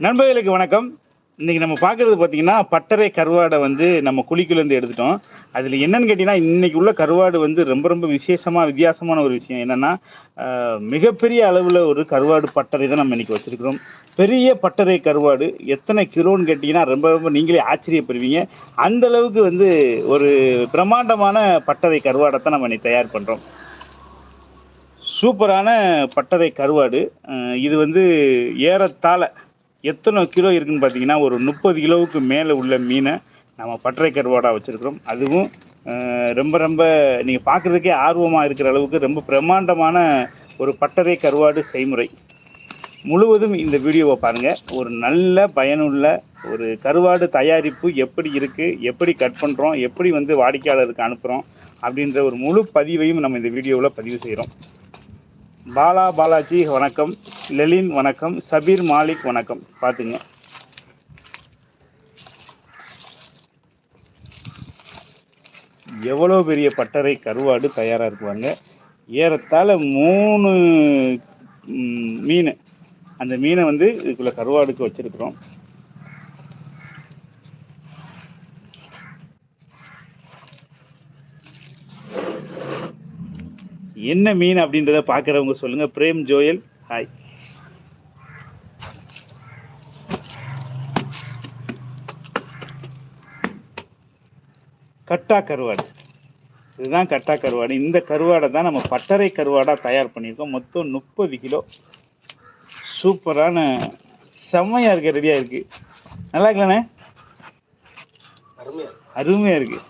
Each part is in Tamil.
நண்பர்களுக்கு வணக்கம். இன்னைக்கு நம்ம பார்க்கறது பார்த்தீங்கன்னா பட்டறை கருவாடை வந்து நம்ம குழிக்குலேருந்து எடுத்துட்டோம். அதில் என்னன்னு கேட்டிங்கன்னா இன்னைக்கு உள்ள கருவாடு வந்து ரொம்ப ரொம்ப விசேஷமாக வித்தியாசமான ஒரு விஷயம் என்னென்னா மிகப்பெரிய அளவில் ஒரு கருவாடு பட்டறை தான் நம்ம இன்னைக்கு வச்சுருக்கிறோம். பெரிய பட்டறை கருவாடு எத்தனை கிலோன்னு கேட்டிங்கன்னா ரொம்ப ரொம்ப நீங்களே ஆச்சரியப்படுவீங்க. அந்த அளவுக்கு வந்து ஒரு பிரம்மாண்டமான பட்டறை கருவாடை தான் நம்ம இன்னைக்கு தயார் பண்ணுறோம் சூப்பரான பட்டறை கருவாடு. இது வந்து ஏறத்தாழ எத்தனை கிலோ இருக்குன்னு பார்த்தீங்கன்னா ஒரு முப்பது கிலோவுக்கு மேலே உள்ள மீனை நம்ம பட்டறை கருவாடாக வச்சுருக்கிறோம். அதுவும் ரொம்ப ரொம்ப நீங்கள் பார்க்குறதுக்கே ஆர்வமாக இருக்கிற அளவுக்கு ரொம்ப பிரம்மாண்டமான ஒரு பட்டறை கருவாடு செய்முறை. முழுவதும் இந்த வீடியோவை பாருங்கள் ஒரு நல்ல பயனுள்ள ஒரு கருவாடு தயாரிப்பு எப்படி இருக்குது எப்படி கட் பண்ணுறோம் எப்படி வந்து வாடிக்கையாளருக்கு அனுப்புகிறோம் அப்படின்ற ஒரு முழு பதிவையும் நம்ம இந்த வீடியோவில் பதிவு செய்கிறோம் பாலா பாலாஜி வணக்கம். லெலின் வணக்கம். சபீர் மாலிக் வணக்கம். பார்த்துங்க எவ்வளோ பெரிய பட்டறை கருவாடு தயாராக இருக்குவாங்க? ஏறத்தாழ மூணு மீன். அந்த மீனை வந்து இதுக்குள்ளே கருவாடுக்கு வச்சுருக்குறோம். என்ன மீன் அப்படின்றத பார்க்குறவங்க சொல்லுங்க. பிரேம் ஜோயல் ஹாய் கட்டா கருவாடு. இதுதான் கட்டா கருவாடு. இந்த கருவாடை தான் நம்ம பட்டறை கருவாடாக தயார் பண்ணியிருக்கோம். மொத்தம் முப்பது கிலோ. சூப்பரான செம்மையாக இருக்கு ரெடியாக இருக்கு. நல்லா இருக்கலாண்ணே அருமையாக இருக்கு.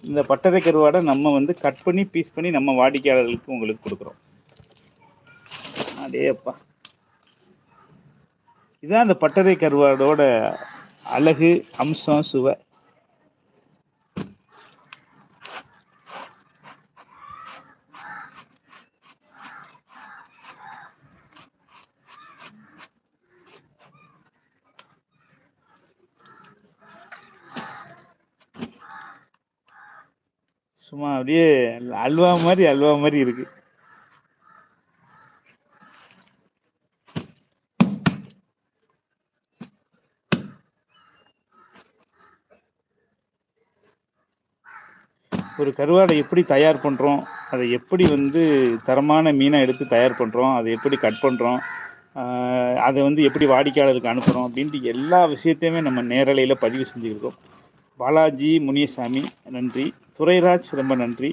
இந்த பட்டறை கருவாடை நம்ம வந்து கட் பண்ணி பீஸ் பண்ணி நம்ம வாடிக்கையாளர்களுக்கு உங்களுக்கு கொடுக்குறோம். அடேப்பா இதுதான் அந்த பட்டறை கருவாடோட அழகு அம்சம் சுவை. சும்மா அப்படியே அல்வா மாதிரி அல்வா மாதிரி இருக்கு. ஒரு கருவாடை எப்படி தயார் பண்ணுறோம் அதை எப்படி வந்து தரமான மீனை எடுத்து தயார் பண்ணுறோம் அதை எப்படி கட் பண்ணுறோம் அதை வந்து எப்படி வாடிக்கையாளருக்கு அனுப்புகிறோம் அப்படின்ட்டு எல்லா விஷயத்தையுமே நம்ம நேரலையில் பதிவு செஞ்சுருக்கோம் பாலாஜி முனியசாமி நன்றி. துரைராஜ் ரொம்ப நன்றி.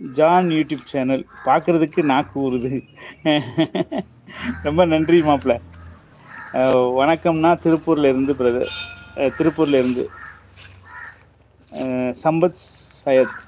ஜான் யூடியூப் சேனல் பார்க்குறதுக்கு நாக்கு ஊறுது. ரொம்ப நன்றி மாப்பிள்ள வணக்கம்னா திருப்பூரில் இருந்து பிரதர் திருப்பூர்ல இருந்து. சம்பத் சையத்.